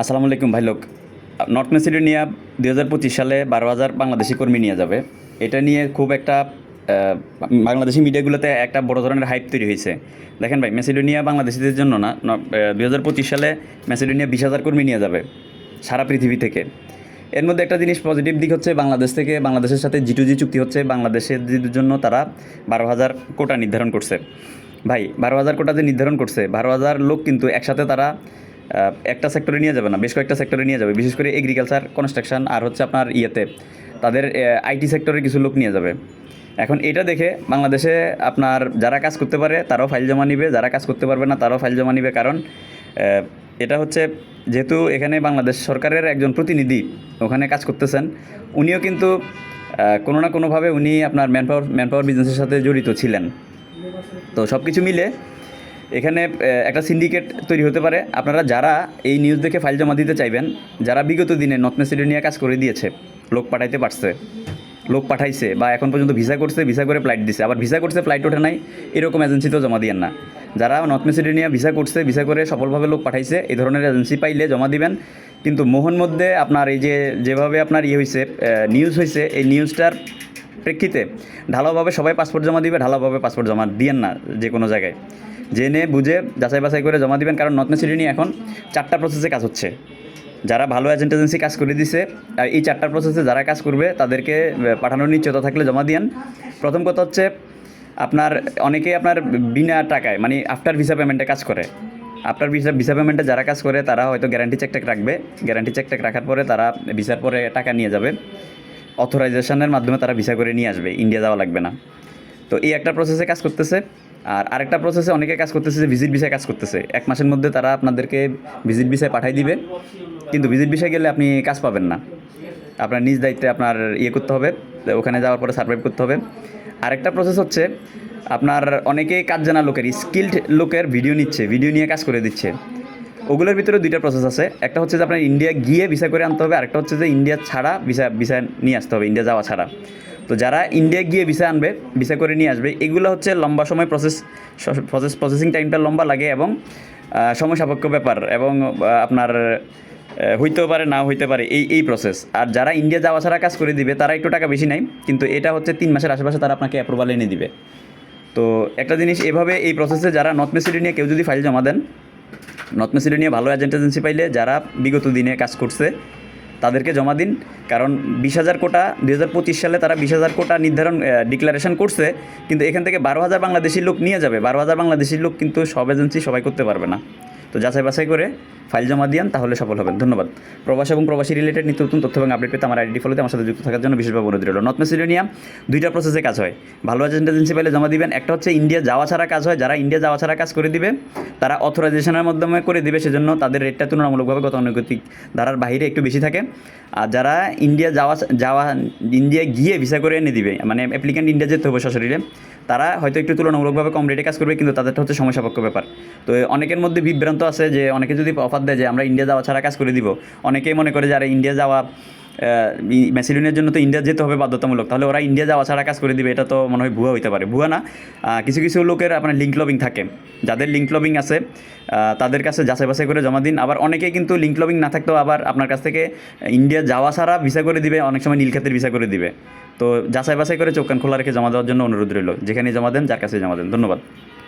আসসালামু আলাইকুম ভাই লোক। নর্থ মেসিডোনিয়া দুই হাজার পঁচিশ সালে বারো হাজার বাংলাদেশি কর্মী নিয়ে যাবে। এটা নিয়ে খুব একটা বাংলাদেশি মিডিয়াগুলোতে একটা বড় ধরনের হাইপ তৈরি হয়েছে। দেখেন ভাই, মেসিডোনিয়া বাংলাদেশিদের জন্য না দুই হাজার পঁচিশ সালে মেসিডোনিয়া বিশ হাজার কর্মী নিয়ে যাবে সারা পৃথিবী থেকে। এর মধ্যে একটা জিনিস পজিটিভ দিক হচ্ছে, বাংলাদেশ থেকে বাংলাদেশের সাথে জি টু জি চুক্তি হচ্ছে বাংলাদেশের জন্য তারা বারো হাজার কোটা নির্ধারণ করছে। ভাই, বারো হাজার কোটা যে নির্ধারণ করছে, বারো হাজার লোক কিন্তু একসাথে তারা একটা সেক্টরে নিয়ে যাবে না, বেশ কয়েকটা সেক্টরে নিয়ে যাবে। বিশেষ করে এগ্রিকালচার কনস্ট্রাকশন আর হচ্ছে আপনার ইয়েতে। তাদের আইটি সেক্টরে কিছু লোক নিয়ে যাবে। এখন এটা দেখে বাংলাদেশে আপনার যারা কাজ করতে পারে, তারাও ফাইল জমা নিবে। যারা কাজ করতে পারবে না, তারাও ফাইল জমা নিবে। কারণ এটা হচ্ছে যেহেতু এখানে বাংলাদেশ সরকারের একজন প্রতিনিধি ওখানে কাজ করতেছেন, উনিও কিন্তু কোনো না কোনোভাবে উনি আপনার ম্যান পাওয়ার ম্যান পাওয়ার বিজনেসের সাথে জড়িত ছিলেন। তো সব কিছু মিলে এখানে একটা সিন্ডিকেট তৈরি হতে পারে। আপনারা যারা এই নিউজ দেখে ফাইল জমা দিতে চাইবেন, যারা বিগত দিনে নর্থ মেসিডোনিয়া কাজ করে দিয়েছে, লোক পাঠাইতে পারছে, লোক পাঠাইছে বা এখন পর্যন্ত ভিসা করছে ভিসা করে ফ্লাইট দিছে, আবার ভিসা করছে ফ্লাইট ওঠে নাই, এরকম এজেন্সিতেও জমা দিয়েন না। যারা নর্থ মেসিডোনিয়া ভিসা করছে ভিসা করে সফলভাবে লোক পাঠাইছে, এই ধরনের এজেন্সি পাইলে জমা দিবেন। কিন্তু মোহন মধ্যে আপনার এই যে, যেভাবে আপনার ইয়ে হয়েছে নিউজ হয়েছে এই নিউজটার প্রেক্ষিতে ঢালাওভাবে সবাই পাসপোর্ট জমা দিবে, ঢালাওভাবে পাসপোর্ট জমা দিয়েন না যে কোনো জায়গায়। জেনে, বুঝে, যাচাই বাছাই করে জমা দিবেন, কারণ নর্থ নিয়ে এখন চারটা প্রসেসে কাজ হচ্ছে। যারা ভালো এজেন্ট এজেন্সি কাজ করে দিছে, আর এই চারটা প্রসেসে যারা কাজ করবে, তাদেরকে পাঠানোর নিশ্চয়তা থাকলে জমা দিয়েন। প্রথম কথা হচ্ছে, আপনার, অনেকেই আপনার বিনা টাকায় মানে আফটার ভিসা পেমেন্টে কাজ করে। আফটার ভিসা ভিসা পেমেন্টে যারা কাজ করে, তারা হয়তো গ্যারান্টি চেক টেক রাখবে। গ্যারান্টি চেক টেক রাখার পরে তারা ভিসার পরে টাকা নিয়ে যাবে। অথরাইজেশনের মাধ্যমে তারা ভিসা করে নিয়ে আসবে। ইন্ডিয়া যাওয়া লাগবে না। তো এই একটা প্রসেসে কাজ করতেছে। আর আরেকটা প্রসেসে অনেকে কাজ করতেছে যে ভিজিট ভিসায় কাজ করতেছে। এক মাসের মধ্যে তারা আপনাদেরকে ভিজিট ভিসায় পাঠাই দিবে, কিন্তু ভিজিট ভিসায় গেলে আপনি কাজ পাবেন না। আপনার নিজ দায়িত্বে আপনার ইয়ে করতে হবে, ওখানে যাওয়ার পরে সার্ভাইভ করতে হবে। আরেকটা প্রসেস হচ্ছে, আপনার অনেকেই কাজ জানা লোকের স্কিল্ড লোকের ভিডিও নিচ্ছে ভিডিও নিয়ে কাজ করে দিচ্ছে। ওগুলোর ভিতরে দুইটা প্রসেস আছে। একটা হচ্ছে যে আপনার ইন্ডিয়া গিয়ে ভিসা করে আনতে হবে, আরেকটা হচ্ছে যে ইন্ডিয়া ছাড়া ভিসা ভিসা নিয়ে আসতে হবে ইন্ডিয়া যাওয়া ছাড়া। তো যারা ইন্ডিয়া গিয়ে ভিসা আনবে ভিসা করে নিয়ে আসবে, এগুলো হচ্ছে লম্বা সময় প্রসেস প্রসেস প্রসেসিং টাইমটা লম্বা লাগে এবং সময় সাপেক্ষ ব্যাপার এবং আপনার হইতেও পারে না হইতে পারে, এই এই প্রসেস আর যারা ইন্ডিয়া যাওয়া ছাড়া কাজ করে দিবে, তারা একটু টাকা বেশি নেয়, কিন্তু এটা হচ্ছে তিন মাসের আশেপাশে তারা আপনাকে অ্যাপ্রুভাল এনে দিবে। তো একটা জিনিস, এভাবে এই প্রসেসে যারা নর্থ মেসিডোনিয়া কেউ যদি ফাইল জমা দেন নর্থ মেসিডোনিয়া ভালো এজেন্ট এজেন্সি পাইলে যারা বিগত দিনে কাজ করছে, তাদেরকে জমা দিন। কারণ বিশ হাজার কোটা দু হাজার পঁচিশ সালে তারা বিশ হাজার কোটা নির্ধারণ ডিক্লারেশন করছে। কিন্তু এখান থেকে বারো হাজার বাংলাদেশির লোক নিয়ে যাবে। বারো হাজার বাংলাদেশি লোক কিন্তু সব এজেন্সি সবাই করতে পারবে না। তো যাচাই বাছাই করে ফাইল জমা দিয়ান, তাহলে সফল হবেন। ধন্যবাদ। প্রবাস এবং প্রবাসী রিলেটেড নিত্য নতুন তথ্য এবং আপডেট পেতে আমার আইডি ফলোতে আমার সাথে যুক্ত থাকার জন্য বিশেষভাবে অনুরোধ রইল। নর্থ মেসিডোনিয়া দুইটা প্রসেসে কাজ হয়। ভালো এজেন্ট এজেন্সি পাইলে জমা দিবেন। একটা হচ্ছে ইন্ডিয়া যাওয়া ছাড়া কাজ হয়। যারা ইন্ডিয়া যাওয়া ছাড়া কাজ করে দিবে, তারা অথরাইজেশনের মাধ্যমে করে দিবে। সেজন্য তাদের রেটটা তুলনামূলকভাবে গতানুগতিক। ধারার বাইরে একটু বেশি থাকে। আর যারা ইন্ডিয়া যাওয়া যাওয়া ইন্ডিয়া গিয়ে ভিসা করে এনে দিবে মানে অ্যাপ্লিক্যান্ট ইন্ডিয়া যেতে হবে সশরীরে, তারা হয়তো একটু তুলনামূলকভাবে কম রেটে কাজ করবে, কিন্তু তাদেরটা হচ্ছে সময় সাপেক্ষ ব্যাপার। তো অনেকের মধ্যে বিভ্রান্ত আছে যে, অনেকে যদি অফার দেয় যে আমরা ইন্ডিয়া যাওয়া ছাড়া কাজ করে দিব। অনেকেই মনে করে যে, আরে, ইন্ডিয়া যাওয়া ম্যাসিডোনিয়ার জন্য তো ইন্ডিয়া যেতে হবে বাধ্যতামূলক। তাহলে ওরা ইন্ডিয়া যাওয়া ছাড়া কাজ করে দিবে। এটা তো মনে হয় ভুয়া হইতে পারে। ভুয়া না। কিছু কিছু লোকের আপনার লিঙ্ক লবিং থাকে। যাদের লিঙ্ক লবিং আছে তাদের কাছে যাচাই বাছাই করে জমা দিন। আবার অনেকেই কিন্তু লিঙ্ক লবিং না থাকতেও আবার আপনার কাছ থেকে ইন্ডিয়া যাওয়া ছাড়া ভিসা করে দিবে, অনেক সময় নীলক্ষেতের ভিসা করে দিবে। তো যাচাই বাছাই করে চোখ কান খোলা রেখে জমা দেওয়ার জন্য অনুরোধ রইল। যেখানে জমা দেন, যার কাছে জমা দেন। ধন্যবাদ।